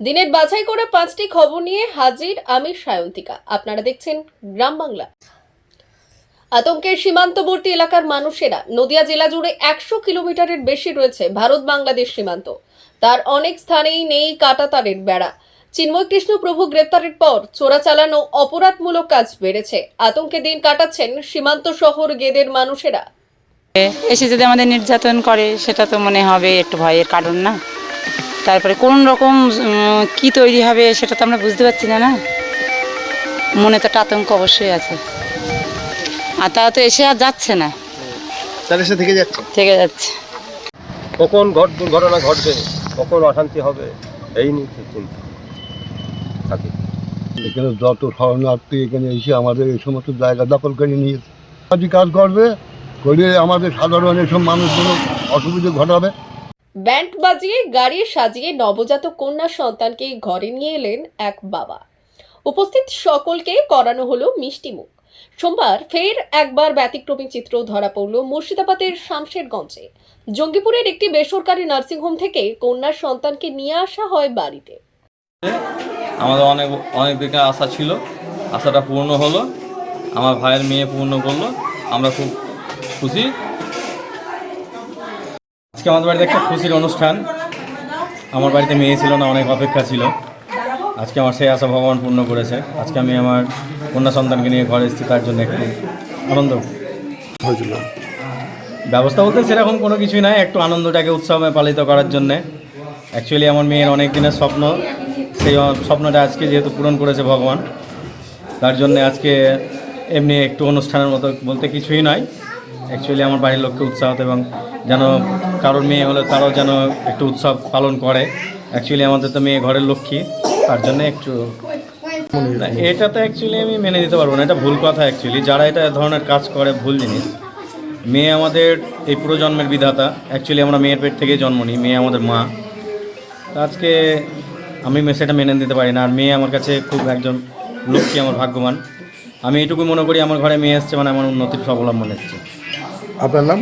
দিনের বাছাই করে পাঁচটি খবর নিয়ে হাজির আমি সায়ন্তিকা। আপনারা দেখছেন গ্রাম বাংলা। আতঙ্কের সীমান্তবর্তী এলাকার মানুষেরা নদিয়া জেলা জুড়ে একশো কিলোমিটারের বেশি রয়েছে ভারত বাংলাদেশ সীমান্ত। তার অনেক স্থানেই নেই কাটাতারের বেড়া। চিন্ময় কৃষ্ণ প্রভু গ্রেপ্তারের পর চোরাচালানো অপরাধমূলক কাজ বেড়েছে। আতঙ্কে দিন কাটাচ্ছেন সীমান্ত শহর গেদের মানুষেরা। এসে যদি আমাদের নির্যাতন করে, সেটা তো মনে হবে একটু ভয়ের কারণ না? তারপরে কোন রকম কি তৈরি হবে সেটা তো আমরা বুঝতে পারছি না না? মনে তো একটা আতঙ্ক অবশ্যই আছে। আর তারা তো এসে আর যাচ্ছে না। তাহলে সে থেকে যাচ্ছে? থেকে যাচ্ছে। কখন ঘট দুর্ঘটনা ঘটবে? কখন অশান্তি হবে? এই নিয়ে চিন্তা থাকে। এখানে যত শরণার্থী এখানে এসে আমাদের এই সমস্ত জায়গা দখল করে নিয়েছে। কাজী কাজ করবে করে আমাদের সাধারণ এসব মানুষগুলো অসুবিধে ঘটাবে। ব্যান্ড বাজিয়ে, গাড়ি সাজিয়ে নবজাতক কন্যা সন্তানকে ঘরে নিয়ে এলেন এক বাবা। উপস্থিত সকলকে করানো হলো মিষ্টি মুখ। সোমবার ফের একবার ব্যতিক্রমী চিত্র ধরা পড়ল মুর্শিদাবাদের শামশেরগঞ্জে। জঙ্গিপুরের একটি বেসরকারি নার্সিংহোম থেকে কন্যা সন্তানকে নিয়ে আসা হয় বাড়িতে। আমাদের অনেক অনেক দিকে আশা ছিল। আশাটা পূর্ণ হলো। আমার ভাইয়ের মেয়ে পূর্ণ করল। আমরা খুব খুশি। আজকে আমাদের বাড়িতে একটা খুশির অনুষ্ঠান। আমার বাড়িতে মেয়ে ছিল না, অনেক অপেক্ষা ছিল। আজকে আমার সেই আশা ভগবান পূর্ণ করেছে। আজকে আমি আমার কন্যা সন্তানকে নিয়ে ঘরে এসেছি, তার জন্য একটু আনন্দ। হয়েছিল ব্যবস্থা বলতে সেরকম কোনো কিছুই নাই, একটু আনন্দটাকে উৎসবে পালিত করার জন্যে। অ্যাকচুয়ালি আমার মেয়ের অনেক দিনের স্বপ্ন, সেই স্বপ্নটা আজকে যেহেতু পূরণ করেছে ভগবান, তার জন্য আজকে এমনি একটু অনুষ্ঠানের মতো বলতে কিছুই নয় অ্যাকচুয়ালি আমার বাড়ির লোককে উৎসাহ এবং যেন কারোর মেয়ে হলে তারাও যেন একটু উৎসব পালন করে। অ্যাকচুয়ালি আমাদের তো মেয়ে ঘরের লক্ষ্মী, তার জন্য একটু এটা তো অ্যাকচুয়ালি আমি মেনে নিতে পারব না, এটা ভুল কথা অ্যাকচুয়ালি যারা এটা ধরনের কাজ করে, ভুল জিনিস। মেয়ে আমাদের এই পুরো জন্মের বিধাতা। অ্যাকচুয়ালি আমরা মেয়ের পেট থেকেই জন্ম নিই, মেয়ে আমাদের মা। আজকে আমি সেটা মেনে নিতে পারি না, আর মেয়ে আমার কাছে খুব একজন লক্ষ্মী, আমার ভাগ্যবান। আমি এইটুকু মনে করি, আমার ঘরে মেয়ে এসছে মানে আমার উন্নতির স্বাবলম্বন এসছে। আপনার নাম?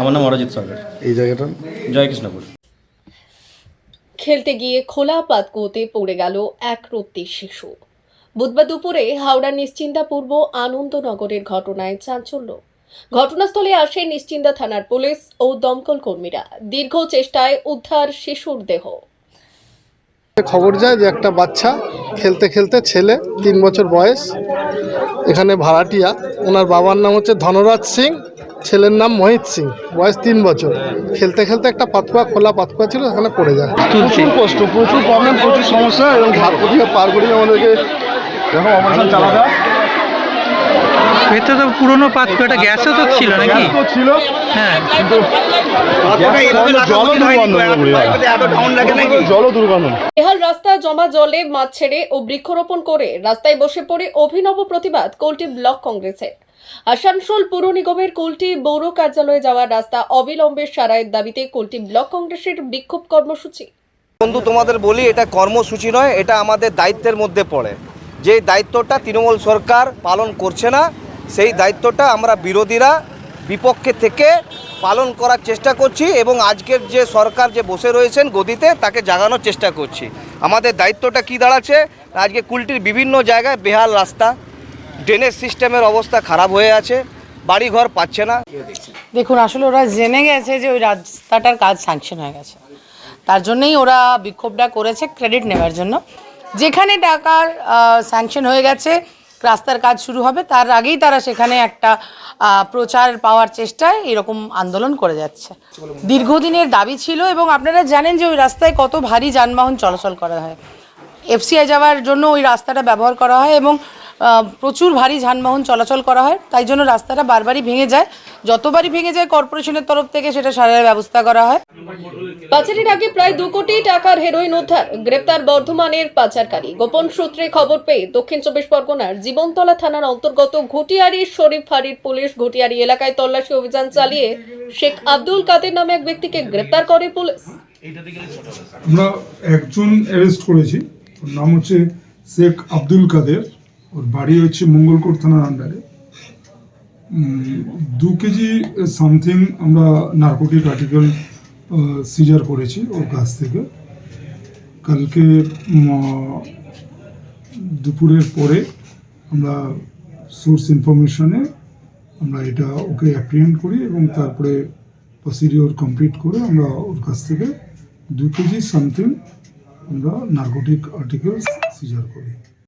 আমার নাম অরজিৎ সরকার। এই জায়গাটা? জয় কৃষ্ণপুর খেলতে গিয়ে খোলা পাতকুয়োতে পড়ে গেল এক রত্তি শিশু। বুধবার দুপুরে হাওড়া নিশ্চিন্দা পূর্ব আনন্দনগরের ঘটনায় চাঞ্চল্য। ঘটনাস্থলে আসে নিশ্চিন্দা থানার পুলিশ ও দমকল কর্মীরা। দীর্ঘ চেষ্টায় উদ্ধার শিশুর দেহ। খবর যায় যে একটা বাচ্চা খেলতে খেলতে ছেলে তিন বছর বয়স এখানে ভাড়াটিয়া। ওনার বাবার নাম হচ্ছে ধনরাজ সিং। ছেলের নাম মহিত সিং, বয়স তিন বছর। খেলতে খেলতে একটা পাতকুয়া, খোলা পাতকুয়া ছিল সেখানে পড়ে যায়। প্রচুর কষ্ট প্রচুর প্রবলেম প্রচুর সমস্যা, এবং ঘাট পার করিয়ে আমাদেরকে যখন অপারেশন চালাতে ভেতরে তো পুরোনো পাতকুয়াটা গ্যাসও তো ছিল নাকি? ছিল। হ্যাঁ। কিন্তু বেহাল রাস্তা জমা জলে মাছ ছেড়ে ও বৃক্ষরোপণ করে রাস্তায় বসে পড়ে অভিনব প্রতিবাদ কোলটি ব্লক কংগ্রেসের আসানসোল পুর নিগমের কুলটি পৌর কার্যালয়ে যাওয়ার রাস্তা অবিলম্বে সারায়ের দাবিতে কুলটি ব্লক কংগ্রেসের বিক্ষোভ কর্মসূচি। বন্ধু তোমাদের বলি এটা কর্মসূচি নয় এটা আমাদের দায়িত্বের মধ্যে পড়ে। যে দায়িত্বটা তৃণমূল সরকার পালন করছে না সেই দায়িত্বটা আমরা বিরোধীরা বিপক্ষে থেকে পালন করার চেষ্টা করছি এবং আজকের যে সরকার যে বসে রয়েছেন গদিতে, তাকে জাগানোর চেষ্টা করছি। আমাদের দায়িত্বটা কি দাঁড়াচ্ছে? আজকে কুলটির বিভিন্ন জায়গায় বেহাল রাস্তা, ড্রেনেজ সিস্টেমের অবস্থা খারাপ হয়ে আছে, বাড়িঘর পাচ্ছে না। দেখুন, আসলে ওরা জেনে গেছে যে ওই রাস্তাটার কাজ স্যাংশন হয়ে গেছে। তার জন্যই ওরা বিক্ষোভটা করেছে ক্রেডিট নেওয়ার জন্য। যেখানে টাকার স্যাংশন হয়ে গেছে রাস্তার কাজ শুরু হবে। তার আগেই তারা সেখানে একটা প্রচার পাওয়ার চেষ্টায় এরকম আন্দোলন করে যাচ্ছে। দীর্ঘদিনের দাবি ছিল এবং আপনারা জানেন যে ওই রাস্তায় কত ভারী যানবাহন চলাচল করা হয়। এফসিআই যাওয়ার জন্য ওই রাস্তাটা ব্যবহার করা হয় এবং প্রচুর ভারী যানবাহন চলাচল করা হয়। তাই জন্য রাস্তাটা বারবারই ভেঙে যায়। যতবারই ভেঙে যায় কর্পোরেশনের তরফ থেকে সেটা সারার ব্যবস্থা করা হয়। পাচারের আগে প্রায় দু কোটি টাকার হেরোইন উদ্ধার গ্রেপ্তার বর্ধমানের পাচারকারী। গোপন সূত্রে খবর পেয়ে দক্ষিণ চব্বিশ পরগনার জীবনতলা থানার অন্তর্গত ঘটিয়ারি শরীফ ফাঁড়ির পুলিশ ঘটিয়ারি এলাকায় তল্লাশি অভিযান চালিয়ে শেখ আব্দুল কাদের নামে এক ব্যক্তিকে গ্রেপ্তার করে পুলিশ। আমরা একজন অ্যারেস্ট করেছি। নাম হচ্ছে শেখ আব্দুল কাদের। ওর বাড়ি হচ্ছে মঙ্গলকোট থানার আন্ডারে দু কেজি সামথিং আমরা নার্কোটিক আর্টিকেল সিজার করেছি ওর কাছ থেকে। কালকে দুপুরের পরে আমরা সোর্স ইনফরমেশনে আমরা এটা ওকে অ্যাপ্রিহেন্ড করি এবং তারপরে প্রসিডিওর কমপ্লিট করে আমরা ওর কাছ থেকে দু কেজি সামথিং আমরা নার্কোটিক আর্টিকেলস সিজার করি।